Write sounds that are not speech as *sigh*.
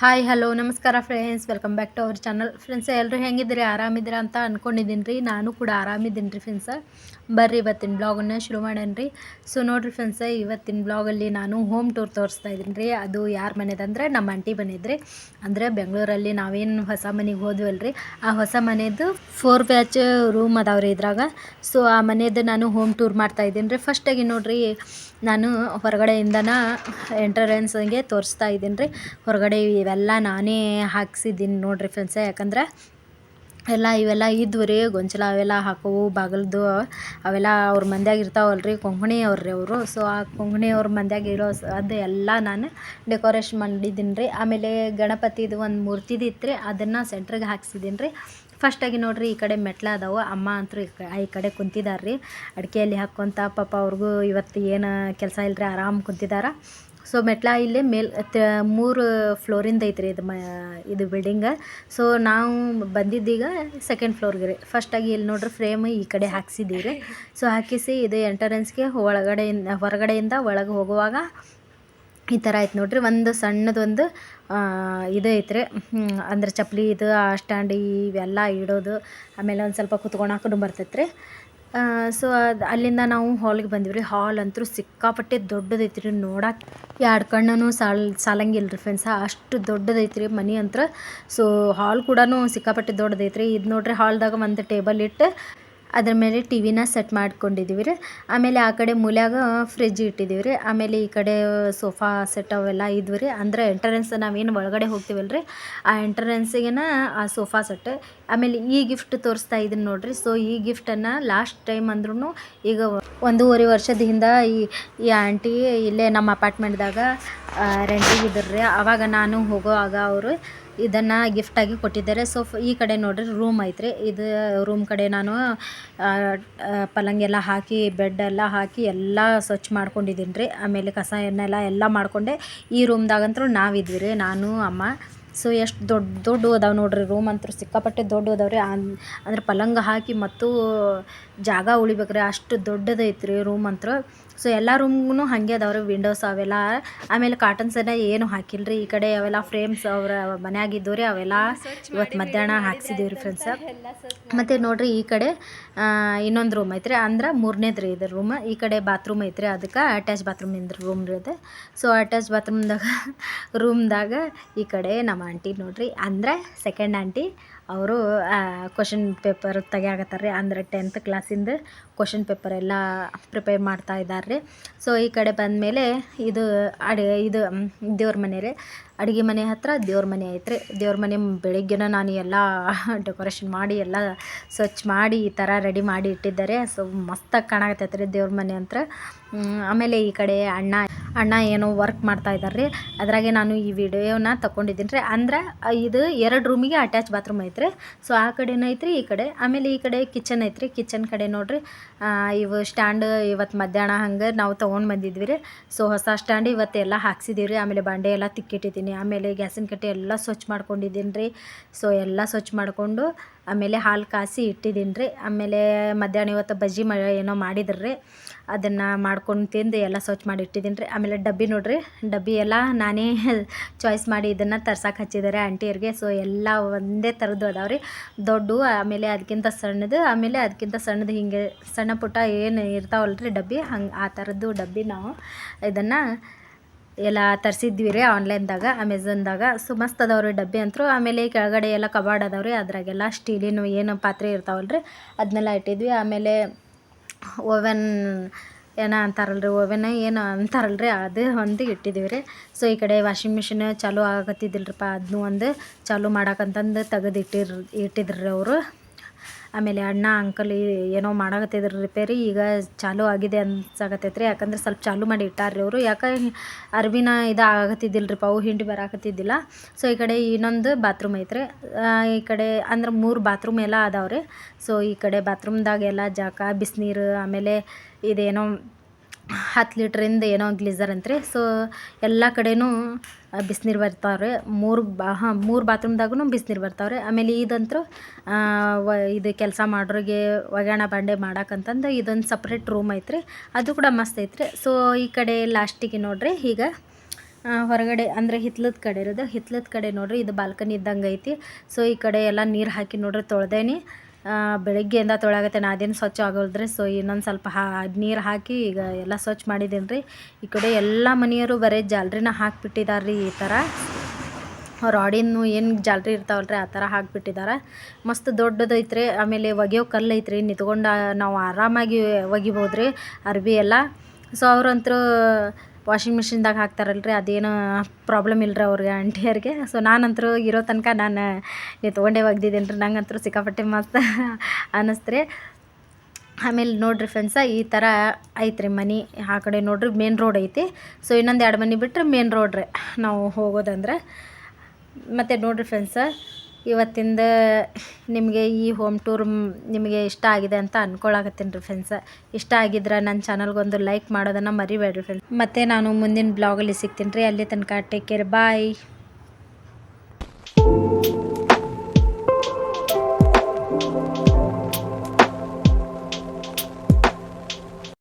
Hi hello ನಮಸ್ಕಾರ friends welcome back to our channel friends ಎಲ್ಲರೂ ಹೆಂಗಿದ್ದೀರಿ? ಆರಾಮಿದ್ದೀರಾ ಅಂತ ಅಂದ್ಕೊಂಡಿದ್ದೀನಿ ರೀ ನಾನು ಕೂಡ ಆರಾಮಿದ್ದೀನಿ ರೀ ಫ್ರೆಂಡ್ಸ ಬರ್ರಿ, ಇವತ್ತಿನ ಬ್ಲಾಗನ್ನು ಶುರು ಮಾಡೋಣ ರೀ ಸೊ ನೋಡಿರಿ ಫ್ರೆಂಡ್ಸ ಇವತ್ತಿನ ಬ್ಲಾಗಲ್ಲಿ ನಾನು ಹೋಮ್ ಟೂರ್ ತೋರಿಸ್ತಾ ಇದ್ದೀನಿ ರೀ ಅದು ಯಾರ ಮನೆದಂದ್ರೆ ನಮ್ಮ ಆಂಟಿ ಮನೆದ್ರಿ ಅಂದರೆ ಬೆಂಗಳೂರಲ್ಲಿ ನಾವೇನು ಹೊಸ ಮನೆಗೆ ಹೋದ್ವಲ್ಲ ರೀ ಆ ಹೊಸ ಮನೆಯದು ಫೋರ್ ಬ್ಯಾಚ್ ರೂಮ್ ಅದಾವ್ರಿ ಇದ್ರಾಗ. ಸೊ ಆ ಮನೆಯದು ನಾನು ಹೋಮ್ ಟೂರ್ ಮಾಡ್ತಾ ಇದ್ದೀನಿ ರೀ ಫಸ್ಟಾಗಿ ನೋಡಿರಿ, ನಾನು ಹೊರಗಡೆಯಿಂದನ ಎಂಟ್ರೆನ್ಸ್ಗೆ ತೋರಿಸ್ತಾ ಇದ್ದೀನಿ ರೀ ಹೊರಗಡೆ ಇವೆಲ್ಲ ನಾನೇ ಹಾಕ್ಸಿದ್ದೀನಿ ನೋಡಿರಿ ಫ್ರೆಂಡ್ಸ್ ಯಾಕಂದ್ರೆ ಎಲ್ಲ ಇವೆಲ್ಲ ಇದ್ವು ರೀ, ಗೊಂಚಲ ಅವೆಲ್ಲ ಹಾಕೋವು, ಬಾಗಿಲ್ದು ಅವೆಲ್ಲ ಅವ್ರ ಮಂದ್ಯಾಗ ಇರ್ತಾವಲ್ಲ ರೀ ಕೊಂಕಣಿ ರೀ ಅವರು. ಸೊ ಆ ಕೊಂಕಣಿ ಅವ್ರ ಮಂದ್ಯಾಗ ಇರೋ ಅದು ಎಲ್ಲ ನಾನು ಡೆಕೋರೇಷನ್ ಮಾಡಿದ್ದೀನಿ ರೀ. ಆಮೇಲೆ ಗಣಪತಿದು ಒಂದು ಮೂರ್ತಿದು ಇತ್ತು ರೀ ಅದನ್ನು ಸೆಂಟ್ರಿಗೆ ಹಾಕ್ಸಿದ್ದೀನಿ ರೀ. ಫಸ್ಟಾಗಿ ನೋಡ್ರಿ ಈ ಕಡೆ ಮೆಟ್ಲ ಅದಾವೆ, ಅಮ್ಮ ಅಂತೂ ಈ ಕಡೆ ಕುಂತಿದ್ದಾರೆ ರೀ. ಅಡಿಕೆಯಲ್ಲಿ ಹಾಕ್ಕೊಂತ ಪಾಪ ಅವ್ರಿಗೂ ಇವತ್ತು ಏನು ಕೆಲಸ ಇಲ್ಲರಿ ಆರಾಮ್ ಕುಂತಿದಾರ. ಸೊ ಮೆಟ್ಲ ಇಲ್ಲೇ ಮೇಲ್ ಮೂರು ಫ್ಲೋರಿಂದ ಐತ್ರಿ ಇದು ಮ, ಇದು ಬಿಲ್ಡಿಂಗ. ಸೊ ನಾವು ಬಂದಿದ್ದೀಗ ಸೆಕೆಂಡ್ ಫ್ಲೋರ್ಗೆ ರೀ. ಫಸ್ಟಾಗಿ ಇಲ್ಲಿ ನೋಡ್ರಿ ಫ್ರೇಮ್ ಈ ಕಡೆ ಹಾಕ್ಸಿದ್ದೀವಿ ಸೊ ಹಾಕಿಸಿ ಇದು ಎಂಟ್ರೆನ್ಸ್ಗೆ ಒಳಗಡೆಯಿಂದ, ಹೊರಗಡೆಯಿಂದ ಒಳಗೆ ಹೋಗುವಾಗ ಈ ಥರ ಐತೆ ನೋಡ್ರಿ. ಒಂದು ಸಣ್ಣದೊಂದು ಇದು ಐತೆ ರೀ ಅಂದ್ರೆ ಚಪ್ಪಲಿ ಇದು, ಆ ಸ್ಟ್ಯಾಂಡ್ ಇವೆಲ್ಲ ಇಡೋದು. ಆಮೇಲೆ ಒಂದು ಸ್ವಲ್ಪ ಕುತ್ಕೊಳಕ್ಕೂ ಬರ್ತೈತೆ ರೀ ಸೊ ಅದು ಅಲ್ಲಿಂದ ನಾವು ಹಾಲ್ಗೆ ಬಂದಿವಿ ರೀ. ಹಾಲ್ ಅಂತೂ ಸಿಕ್ಕಾಪಟ್ಟೆ ದೊಡ್ಡದೈತಿ ರೀ ನೋಡಕ್ಕೆ ಎರಡು ಕಣ್ಣೂ ಸಾಲ್ ಸಾಲಂಗಿಲ್ಲ ರೀ ಫ್ರೆಂಡ್ಸ ಅಷ್ಟು ದೊಡ್ಡದೈತಿ ರೀ ಮನೆ ಅಂತ್ರ. ಸೊ ಹಾಲ್ ಕೂಡ ಸಿಕ್ಕಾಪಟ್ಟೆ ದೊಡ್ಡದೈತಿ ರೀ ಇದು ನೋಡ್ರಿ ಹಾಲ್ದಾಗ ಒಂದು ಟೇಬಲ್ ಇಟ್ಟು ಅದ್ರ ಮೇಲೆ ಟಿ ವಿನ ಸೆಟ್ ಮಾಡ್ಕೊಂಡಿದ್ದೀವಿ ರೀ. ಆಮೇಲೆ ಆ ಕಡೆ ಮೂಲ್ಯಾಗ ಫ್ರಿಜ್ ಇಟ್ಟಿದ್ದೀವಿ ರೀ. ಆಮೇಲೆ ಈ ಕಡೆ ಸೋಫಾ ಸೆಟ್ ಅವೆಲ್ಲ ಇದ್ವು ರೀ. ಅಂದರೆ ಎಂಟ್ರೆನ್ಸ್ ನಾವೇನು ಒಳಗಡೆ ಹೋಗ್ತೀವಲ್ಲ ರೀ ಆ ಎಂಟ್ರೆನ್ಸಿಗೆನ ಆ ಸೋಫಾ ಸೆಟ್ ಆಮೇಲೆ ಈ ಗಿಫ್ಟ್ ತೋರಿಸ್ತಾ ಇದ್ದೀನಿ ನೋಡಿರಿ. ಸೊ ಈ ಗಿಫ್ಟನ್ನು ಲಾಸ್ಟ್ ಟೈಮ್ ಅಂದ್ರೂ ಈಗ ಒಂದೂವರೆ ವರ್ಷದ ಹಿಂದೆ ಈ ಈ ಆಂಟಿ ಇಲ್ಲೇ ನಮ್ಮ ಅಪಾರ್ಟ್ಮೆಂಟ್ದಾಗ ರೆಂಟಿಗೆ ಇದ್ದರು ರೀ. ಆವಾಗ ನಾನು ಹೋಗುವಾಗ ಅವರು ಇದನ್ನು ಗಿಫ್ಟಾಗಿ ಕೊಟ್ಟಿದ್ದಾರೆ. ಸೊ ಈ ಕಡೆ ನೋಡ್ರಿ ರೂಮ್ ಐತ್ರಿ. ಇದು ರೂಮ್ ಕಡೆ ನಾನು ಆ, ಆ, ಪಲಂಗ್ ಎಲ್ಲ ಹಾಕಿ ಬೆಡ್ ಎಲ್ಲ ಹಾಕಿ ಎಲ್ಲ ಸ್ವಚ್ಛ ಮಾಡ್ಕೊಂಡಿದ್ದೀನಿ ರೀ. ಆಮೇಲೆ ಕಸ ಎನ್ನೆಲ್ಲ ಎಲ್ಲ ಮಾಡಿಕೊಂಡೆ. ಈ ರೂಮ್ದಾಗಂತೂ ನಾವಿದ್ವಿ ರೀ ನಾನು ಅಮ್ಮ. ಸೊ ಎಷ್ಟು ದೊಡ್ಡ ದೊಡ್ಡ ಅದಾವೆ ನೋಡ್ರಿ ರೂಮ್ ಅಂತೂ ಸಿಕ್ಕಾಪಟ್ಟೆ ದೊಡ್ಡ ಅದಾವೆ ರೀ. ಅಂದ್ರೆ ಪಲಂಗ ಹಾಕಿ ಮತ್ತು ಜಾಗ ಉಳಿಬೇಕ್ರಿ. ಅಷ್ಟು ದೊಡ್ಡದೈತ್ರಿ ರೂಮ್ ಅಂತೂ. ಸೊ ಎಲ್ಲ ರೂಮ್ಗೂ ಹಾಗೆ ಅದಾವ್ರಿ ವಿಂಡೋಸ್ ಅವೆಲ್ಲ. ಆಮೇಲೆ ಕಾಟನ್ಸನ್ನ ಏನು ಹಾಕಿಲ್ಲ ರೀ ಈ ಕಡೆ ಅವೆಲ್ಲ ಫ್ರೇಮ್ಸ್ ಅವರ ಮನೆಯಾಗಿದ್ದು ರೀ ಅವೆಲ್ಲ ಇವತ್ತು ಮಧ್ಯಾಹ್ನ ಹಾಕ್ಸಿದ್ದೀವಿ ರೀ ಫ್ರೆಂಡ್ಸ ಮತ್ತು ನೋಡಿರಿ ಈ ಕಡೆ ಇನ್ನೊಂದು ರೂಮ್ ಐತ್ರಿ. ಅಂದ್ರೆ ಮೂರನೇದು ರೀ ಇದು ರೂಮ್ ಈ ಕಡೆ ಬಾತ್ರೂಮ್ ಐತ್ರಿ. ಅದಕ್ಕೆ ಅಟ್ಯಾಚ್ ಬಾತ್ರೂಮ್ ಇಂದ ರೂಮ್ ಇರುತ್ತೆ ಸೊ ಅಟ್ಯಾಚ್ ಬಾತ್ರೂಮ್ದಾಗ ರೂಮ್ದಾಗ ಈ ಕಡೆ ನಮ್ಮ ಆಂಟಿ ನೋಡ್ರಿ. ಅಂದ್ರೆ ಸೆಕೆಂಡ್ ಆಂಟಿ ಅವರು ಕ್ವಶನ್ ಪೇಪರ್ ತೆಗಿಯಾಕತ್ತಾರ ರೀ ಅಂದ್ರೆ ಟೆಂತ್ ಕ್ಲಾಸಿಂದ ಕ್ವಶನ್ ಪೇಪರ್ ಎಲ್ಲ ಪ್ರಿಪೇರ್ ಮಾಡ್ತಾ ಇದ್ದಾರೆ ರೀ ಸೊ ಈ ಕಡೆ ಬಂದಮೇಲೆ ಇದು ಅಡಿ, ಇದು ದೇವ್ರ ಮನೆ ರೀ. ಅಡುಗೆ ಮನೆ ಹತ್ತಿರ ದೇವ್ರ ಮನೆ ಐತ್ರಿ. ದೇವ್ರ ಮನೆ ಬೆಳಗ್ಗೆನ ನಾನು ಎಲ್ಲ *laughs* ಡೆಕೋರೇಷನ್ ಮಾಡಿ, ಎಲ್ಲ ಸ್ವಚ್ಛ ಮಾಡಿ, ಈ ಥರ ರೆಡಿ ಮಾಡಿ ಇಟ್ಟಿದ್ದಾರೆ. ಸೊ ಮಸ್ತಾಗಿ ಕಾಣಕತ್ತೈತೆ ರೀ ದೇವ್ರ ಮನೆ ಅಂತ ಆಮೇಲೆ ಈ ಕಡೆ ಅಣ್ಣ ಅಣ್ಣ ಏನೋ ವರ್ಕ್ ಮಾಡ್ತಾ ಇದ್ದಾರೆ ರೀ ಅದ್ರಾಗೆ ನಾನು ಈ ವಿಡಿಯೋನ ತಗೊಂಡಿದ್ದೀನಿ ರೀ. ಅಂದ್ರೆ ಇದು ಎರಡು ರೂಮಿಗೆ ಅಟ್ಯಾಚ್ ಬಾತ್ರೂಮ್ ಐತ್ರಿ. ಸೊ ಆ ಕಡೆನೂ ಐತ್ರಿ, ಈ ಕಡೆ. ಆಮೇಲೆ ಈ ಕಡೆ ಕಿಚನ್ ಐತ್ರಿ. ಕಿಚನ್ ಕಡೆ ನೋಡಿರಿ ಇವು ಸ್ಟ್ಯಾಂಡ್ ಇವತ್ತು ಮಧ್ಯಾಹ್ನ ಹಂಗೆ ನಾವು ತೊಗೊಂಡು ಬಂದಿದ್ವಿ ರೀ. ಸೊ ಹೊಸ ಸ್ಟ್ಯಾಂಡ್ ಇವತ್ತು ಎಲ್ಲ ಹಾಕ್ಸಿದೀವಿ ರೀ. ಆಮೇಲೆ ಬಾಂಡೆ ಎಲ್ಲ ತಿಕ್ಕಿಟ್ಟಿದ್ದೀನಿ ಆಮೇಲೆ ಗ್ಯಾಸಿನ ಕಟ್ಟೆ ಎಲ್ಲ ಸ್ವಚ್ಛ ಮಾಡ್ಕೊಂಡಿದ್ದೀನಿ ರೀ. ಸೊ ಎಲ್ಲ ಸ್ವಚ್ಛ ಮಾಡಿಕೊಂಡು ಆಮೇಲೆ ಹಾಲು ಕಾಸಿ ಇಟ್ಟಿದ್ದೀನಿ ರೀ. ಆಮೇಲೆ ಮಧ್ಯಾಹ್ನ ಇವತ್ತು ಬಜ್ಜಿ ಮ ಏನೋ ಮಾಡಿದ್ರು ರೀ. ಅದನ್ನು ಮಾಡ್ಕೊಂಡು ತಿಂದು ಎಲ್ಲ ಸ್ವಚ್ಛ ಮಾಡಿ ಇಟ್ಟಿದ್ದೀನಿ ರೀ. ಆಮೇಲೆ ಡಬ್ಬಿ ನೋಡ್ರಿ. ಡಬ್ಬಿ ಎಲ್ಲ ನಾನೇ *laughs* ಚಾಯ್ಸ್ ಮಾಡಿ ಇದನ್ನು ತರ್ಸಕ್ಕೆ ಹಚ್ಚಿದ್ದಾರೆ ಆಂಟಿಯರಿಗೆ ಸೊ ಎಲ್ಲ ಒಂದೇ ಥರದ್ದು ಅದಾವೆ ರೀ. ದೊಡ್ಡವು ಆಮೇಲೆ ಅದಕ್ಕಿಂತ ಸಣ್ಣದು, ಆಮೇಲೆ ಅದಕ್ಕಿಂತ ಸಣ್ಣದು ಹಿಂಗೆ ಸಣ್ಣ ಪುಟ್ಟ ಏನು ಇರ್ತಾವಲ್ಲ ರೀ ಡಬ್ಬಿ. ಹಂಗೆ ಆ ಥರದ್ದು ಡಬ್ಬಿ ನಾವು ಇದನ್ನು ಎಲ್ಲ ತರಿಸಿದ್ವಿ ರೀ ಆನ್ಲೈನ್ದಾಗ ಅಮೆಝನ್ದಾಗ ಸೊ ಮಸ್ತ್ ಅದಾವ್ರಿ ಡಬ್ಬಿ ಅಂತೂ. ಆಮೇಲೆ ಕೆಳಗಡೆ ಎಲ್ಲ ಕಬಾರ್ಡ್ ಅದಾವ್ರಿ. ಅದ್ರಾಗೆಲ್ಲ ಸ್ಟೀಲಿನ ಏನು ಪಾತ್ರೆ ಇರ್ತಾವಲ್ಲ ರೀ ಅದನ್ನೆಲ್ಲ ಇಟ್ಟಿದ್ವಿ. ಆಮೇಲೆ ಓವೆನ್ ಏನೋ ಅಂತಾರಲ್ರಿ, ಓವೆನ್ ಏನು ಅಂತಾರಲ್ರಿ, ಅದು ಒಂದು ಇಟ್ಟಿದ್ದೀವಿ ರೀ ಸೊ ಈ ಕಡೆ ವಾಷಿಂಗ್ ಮಿಷಿನ್ ಚಾಲೂ ಆಗತ್ತಿದ್ದಿಲ್ರಿಪ್ಪ ಅದನ್ನೂ ಒಂದು ಚಾಲೂ ಮಾಡಕ್ಕಂತಂದು ತೆಗೆದು ಇಟ್ಟಿರ್ ಇಟ್ಟಿದ್ರಿ ಅವರು. ಆಮೇಲೆ ಅಣ್ಣ ಅಂಕಲ್ ಏನೋ ಮಾಡಕತ್ತಿದ್ರು ರಿಪೇರಿ ಈಗ ಚಾಲು ಆಗಿದೆ ಅನ್ಸಾಕತ್ತೈತ್ರಿ. ಯಾಕಂದ್ರೆ ಸ್ವಲ್ಪ ಚಾಲೂ ಮಾಡಿ ಇಟ್ಟಾರ್ರಿ ಅವರು. ಯಾಕೆ ಅರ್ವಿನ ಇದು ಆಗತ್ತಿದ್ದಿಲ್ಲ ರೀ ಪಾವು ಹಿಂಡಿ ಬರಾಕತ್ತಿದ್ದಿಲ್ಲ. ಸೊ ಈ ಕಡೆ ಇನ್ನೊಂದು ಬಾತ್ರೂಮ್ ಐತ್ರಿ. ಈ ಕಡೆ ಅಂದ್ರೆ ಮೂರು ಬಾತ್ರೂಮ್ ಎಲ್ಲ ಅದಾವ್ರಿ. ಸೊ ಈ ಕಡೆ ಬಾತ್ರೂಮ್ದಾಗೆಲ್ಲ ಜಾಕ ಬಿಸಿನೀರು, ಆಮೇಲೆ ಇದೇನೋ ಹತ್ತು ಲೀಟ್ರಿಂದ ಏನೋ ಗ್ಲೀಸರ್ ಅಂತ್ರಿ. ಸೊ ಎಲ್ಲ ಕಡೆನೂ ಬಿಸಿನೀರು ಬರ್ತಾವ್ರಿ. ಮೂರು ಬಾ, ಹಾಂ, ಮೂರು ಬಾತ್ರೂಮ್ದಾಗೂ ಬಿಸಿನೀರು ಬರ್ತಾವ್ರಿ. ಆಮೇಲೆ ಇದಂತೂ ವ, ಇದು ಕೆಲಸ ಮಾಡೋರಿಗೆ ಒಗ್ಯಾಣ ಬಾಂಡೆ ಮಾಡಕ್ಕಂತಂದು ಇದೊಂದು ಸಪ್ರೇಟ್ ರೂಮ್ ಐತ್ರಿ. ಅದು ಕೂಡ ಮಸ್ತ್ ಐತ್ರಿ. ಸೊ ಈ ಕಡೆ ಲಾಸ್ಟಿಗೆ ನೋಡ್ರಿ, ಈಗ ಹೊರಗಡೆ ಅಂದರೆ ಹಿತ್ಲದ ಕಡೆ ಇರೋದು. ಹಿತ್ಲದ ಕಡೆ ನೋಡ್ರಿ, ಇದು ಬಾಲ್ಕನಿ ಇದ್ದಂಗೆ ಐತಿ. ಸೊ ಈ ಕಡೆ ಎಲ್ಲ ನೀರು ಹಾಕಿ ನೋಡ್ರಿ ತೊಳ್ದೇನಿ. ಬೆಳಗ್ಗೆಯಿಂದ ತೊಳಗತ್ತೆ, ನಾ ಅದೇನು ಸ್ವಚ್ಛ ಆಗೋಲ್ದ್ರಿ ಸೊ ಇನ್ನೊಂದು ಸ್ವಲ್ಪ ಹಾ, ನೀರು ಹಾಕಿ ಈಗ ಎಲ್ಲ ಸ್ವಚ್ಛ ಮಾಡಿದ್ದೀನಿ ರೀ ಈ ಕಡೆ ಎಲ್ಲ ಮನೆಯವರು ಬರೀ ಜಾಲ್ರಿನ ಹಾಕಿಬಿಟ್ಟಿದ್ದಾರೆ ರೀ ಈ ಥರ ರಾಡಿನ ಏನು ಜಾಲ್ರಿ ಇರ್ತಾವಲ್ರಿ ಆ ಥರ ಹಾಕಿಬಿಟ್ಟಿದ್ದಾರೆ ಮಸ್ತ್ ದೊಡ್ಡದೈತ್ರಿ ಆಮೇಲೆ ಒಗೆಯೋ ಕಲ್ಲು ಐತ್ರಿ, ನಿಂತ್ಕೊಂಡು ನಾವು ಆರಾಮಾಗಿ ಒಗಿಬೋದು ರೀ ಅರ್ಬಿ ಎಲ್ಲ. ಸೊ ಅವ್ರಂತರೂ ವಾಷಿಂಗ್ ಮಿಷಿನ್ದಾಗ ಹಾಕ್ತಾರಲ್ರಿ, ಅದೇನು ಪ್ರಾಬ್ಲಮ್ ಇಲ್ಲರಿ ಅವ್ರಿಗೆ ಆಂಟಿಯರಿಗೆ ಸೊ ನಾನಂತರೂ ಇರೋ ತನಕ ನಾನು ನಿಂತ್ಕೊಂಡೇ ಒಗ್ದಿದ್ದೀನಿ ರೀ ನಂಗಂತೂ ಸಿಕ್ಕಾಪಟ್ಟೆ ಮಸ್ತ್ *laughs* ಅನ್ನಿಸ್ತು ರೀ ಆಮೇಲೆ ನೋಡ್ರಿ ಫ್ರೆಂಡ್ಸ ಈ ಥರ ಐತ್ರಿ ಮನೆ, ಆ ಕಡೆ ನೋಡ್ರಿ ಮೇನ್ ರೋಡ್ ಐತಿ. ಸೊ ಇನ್ನೊಂದು ಎರಡು ಮನೆ ಬಿಟ್ಟರೆ ಮೇನ್ ರೋಡ್ ರೀ. ನಾವು ಹೋಗೋದಂದ್ರೆ, ಮತ್ತು ನೋಡ್ರಿ ಫ್ರೆಂಡ್ಸ ಇವತ್ತಿಂದ ನಿಮಗೆ ಈ ಹೋಮ್ ಟೂರ್ ನಿಮಗೆ ಇಷ್ಟ ಆಗಿದೆ ಅಂತ ಅಂದ್ಕೊಳಕತ್ತೀನಿ ರೀ ಫ್ರೆಂಡ್ಸ ಇಷ್ಟ ಆಗಿದ್ರೆ ನನ್ನ ಚಾನಲ್ಗೊಂದು ಲೈಕ್ ಮಾಡೋದನ್ನು ಮರಿಬೇಡ್ರಿ ಫ್ರೆಂಡ್ಸ್ ಮತ್ತು ನಾನು ಮುಂದಿನ ಬ್ಲಾಗಲ್ಲಿ ಸಿಗ್ತೀನಿ ರೀ. ಅಲ್ಲಿ ತನಕ ಟೇಕ್ ಕೇರ್ ಬಾಯ್